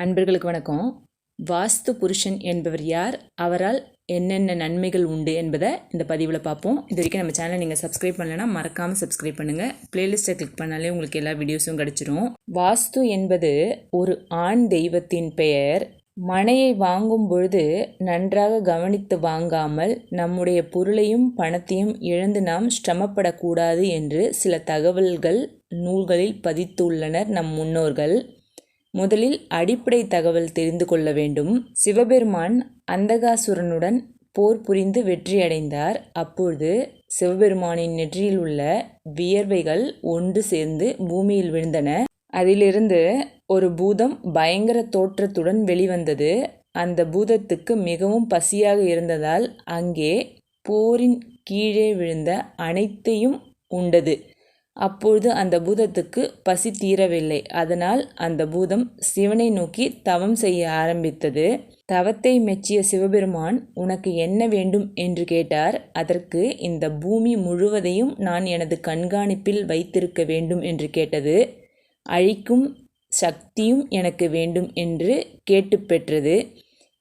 அன்பர்களுக்கு வணக்கம். வாஸ்து புருஷன் என்பவர் யார்? அவரால் என்னென்ன நன்மைகள் உண்டு என்பதை இந்த பதிவில் பார்ப்போம். இது வரைக்கும் நம்ம சேனலை நீங்கள் சப்ஸ்கிரைப் பண்ணலைன்னா மறக்காமல் சப்ஸ்கிரைப் பண்ணுங்கள் பிளேலிஸ்ட்டை கிளிக் பண்ணாலே உங்களுக்கு எல்லா வீடியோஸும் கிடச்சிரும். வாஸ்து என்பது ஒரு ஆண் தெய்வத்தின் பெயர். மனையை வாங்கும் பொழுது நன்றாக கவனித்து வாங்காமல் நம்முடைய பொருளையும் பணத்தையும் இழந்து நாம் சிரமப்படக்கூடாது என்று சில தகவல்கள் நூல்களில் பதித்துள்ளனர் நம் முன்னோர்கள். முதலில் அடிப்படை தகவல் தெரிந்து கொள்ள வேண்டும். சிவபெருமான் அந்தகாசுரனுடன் போர் புரிந்து வெற்றியடைந்தார் அப்பொழுது சிவபெருமானின் நெற்றியில் உள்ள வியர்வைகள் ஒன்று சேர்ந்து பூமியில் விழுந்தன. அதிலிருந்து ஒரு பூதம் பயங்கர தோற்றத்துடன் வெளிவந்தது. அந்த பூதத்துக்கு மிகவும் பசியாக இருந்ததால் அங்கே போரின் கீழே விழுந்த அனைத்தையும் உண்டது. அப்பொழுது அந்த பூதத்துக்கு பசி தீரவில்லை. அதனால் அந்த பூதம் சிவனை நோக்கி தவம் செய்ய ஆரம்பித்தது. தவத்தை மெச்சிய சிவபெருமான் உனக்கு என்ன வேண்டும்? என்று கேட்டார். அதற்கு இந்த பூமி முழுவதையும் நான் எனது கண்காணிப்பில் வைத்திருக்க வேண்டும் என்று கேட்டது. அழிக்கும் சக்தியும் எனக்கு வேண்டும் என்று கேட்டு பெற்றது.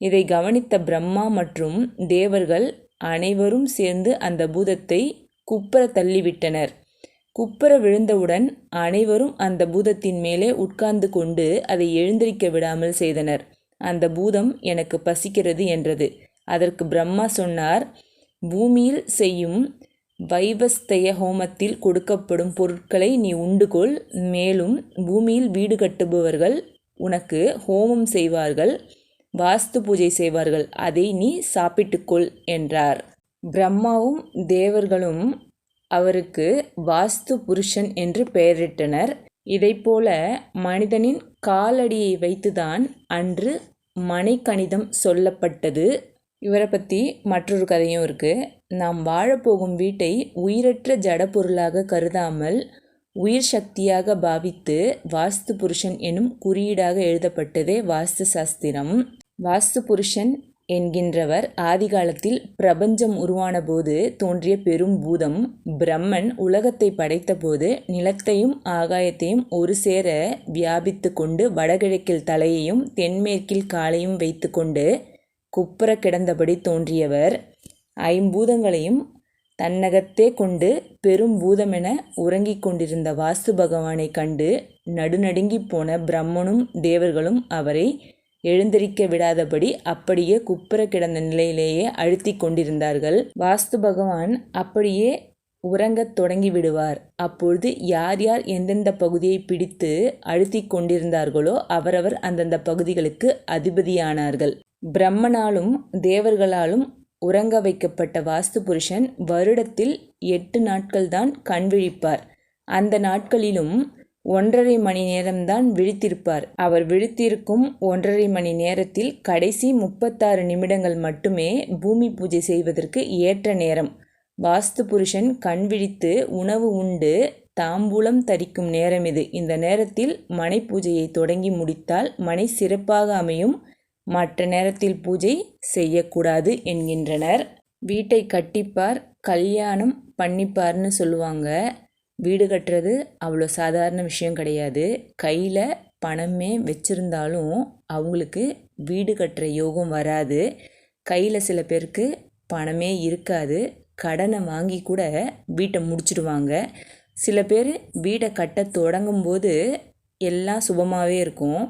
இதை கவனித்த பிரம்மா மற்றும் தேவர்கள் அனைவரும் சேர்ந்து அந்த பூதத்தை குப்புற தள்ளிவிட்டனர். குப்புற விழுந்தவுடன் அனைவரும் அந்த பூதத்தின் மேலே உட்கார்ந்து கொண்டு அதை எழுந்திருக்க விடாமல் செய்தனர். அந்த பூதம் எனக்கு பசிக்கிறது என்றது. அதற்கு பிரம்மா சொன்னார் பூமியில் செய்யும் வைவஸ்தய ஹோமத்தில் கொடுக்கப்படும் பொருட்களை நீ உண்டுகொள். மேலும் பூமியில் வீடு கட்டுபவர்கள் உனக்கு ஹோமம் செய்வார்கள் வாஸ்து பூஜை செய்வார்கள். அதை நீ சாப்பிட்டுக்கொள் என்றார். பிரம்மாவும் தேவர்களும் அவருக்கு வாஸ்து புருஷன் என்று பெயரிட்டனர். இதைப்போல மனிதனின் காலடியை வைத்துதான் அன்று மனைக்கணிதம் சொல்லப்பட்டது. இவரை பற்றி மற்றொரு கதையும் இருக்குது நாம் வாழப்போகும் வீட்டை உயிரற்ற ஜட பொருளாக கருதாமல் உயிர் சக்தியாக பாவித்து வாஸ்து புருஷன் எனும் குறியீடாக எழுதப்பட்டதே வாஸ்து சாஸ்திரம். வாஸ்து புருஷன் என்கின்றவர் ஆதிகாலத்தில் பிரபஞ்சம் உருவானபோது தோன்றிய பெரும் பூதம். பிரம்மன் உலகத்தை படைத்தபோது நிலத்தையும் ஆகாயத்தையும் ஒரு சேர வியாபித்து கொண்டு வடகிழக்கில் தலையையும் தென்மேற்கில் காலையும் வைத்து கொண்டு குப்புற கிடந்தபடி தோன்றியவர். ஐம்பூதங்களையும் தன்னகத்தே கொண்டு பெரும் பூதமென உறங்கிக் கொண்டிருந்த வாஸ்து பகவானை கண்டு நடுநடுங்கி போன பிரம்மனும் தேவர்களும் அவரை எழுந்திருக்க விடாதபடி அப்படியே குப்புற கிடந்த நிலையிலேயே அழுத்தி கொண்டிருந்தார்கள். வாஸ்து பகவான் அப்படியே உறங்கத் தொடங்கி விடுவார். அப்பொழுது யார் யார் எந்தெந்த பகுதியை பிடித்து அழுத்தி கொண்டிருந்தார்களோ அவரவர் அந்தந்த பகுதிகளுக்கு அதிபதியானார்கள். பிரம்மனாலும் தேவர்களாலும் உறங்க வைக்கப்பட்ட வாஸ்து புருஷன் வருடத்தில் எட்டு நாட்கள்தான் கண் விழிப்பார். அந்த நாட்களிலும் ஒன்றரை மணி நேரம்தான் விழித்திருப்பார். அவர் விழித்திருக்கும் ஒன்றரை மணி நேரத்தில் கடைசி முப்பத்தாறு நிமிடங்கள் மட்டுமே பூமி பூஜை செய்வதற்கு ஏற்ற நேரம். வாஸ்து புருஷன் கண் விழித்து உணவு உண்டு தாம்பூலம் தரிக்கும் நேரம் இது. இந்த நேரத்தில் மனை பூஜையை தொடங்கி முடித்தால் மனை சிறப்பாக அமையும். மற்ற நேரத்தில் பூஜை செய்யக்கூடாது என்கின்றனர். வீட்டை கட்டிப்பார் கல்யாணம் பண்ணிப்பார்னு சொல்லுவாங்க. வீடு கட்டுறது அவ்வளோ சாதாரண விஷயம் கிடையாது. கையில் பணமே வச்சுருந்தாலும் அவங்களுக்கு வீடு கட்டுற யோகம் வராது. கையில் சில பேருக்கு பணமே இருக்காது. கடனை வாங்கி கூட வீட்டை முடிச்சிடுவாங்க. சில பேர் வீடை கட்ட தொடங்கும்போது எல்லாம் சுபமாகவே இருக்கும்.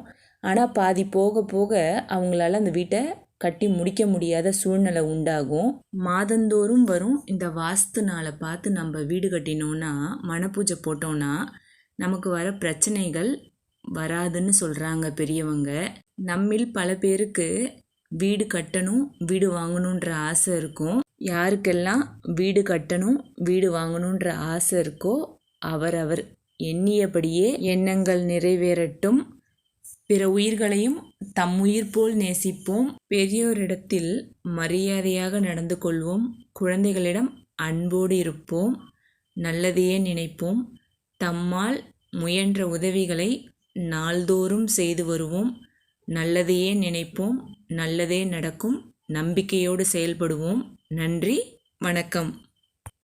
ஆனால் பாதி போக போக அவங்களால அந்த வீட்டை கட்டி முடிக்க முடியாத சூழ்நிலை உண்டாகும். மாதந்தோறும் வரும் இந்த வாஸ்து நாளை பார்த்து நம்ம வீடு கட்டினோன்னா மனப்பூஜை போட்டோன்னா நமக்கு வர பிரச்சனைகள் வராதுன்னு சொல்கிறாங்க பெரியவங்க. நம்மில் பல பேருக்கு வீடு கட்டணும் வீடு வாங்கணுன்ற ஆசை இருக்கும் யாருக்கெல்லாம் வீடு கட்டணும் வீடு வாங்கணுன்ற ஆசை இருக்கோ அவரவர் எண்ணியபடியே எண்ணங்கள் நிறைவேறட்டும். பிற உயிர்களையும் தம் உயிர் போல் நேசிப்போம். பெரியோரிடத்தில் மரியாதையாக நடந்து கொள்வோம். குழந்தைகளிடம் அன்போடு இருப்போம். நல்லதையே நினைப்போம். தம்மால் முயன்ற உதவிகளை நாள்தோறும் செய்து வருவோம். நல்லதையே நினைப்போம். நல்லதே நடக்கும். நம்பிக்கையோடு செயல்படுவோம். நன்றி. வணக்கம்.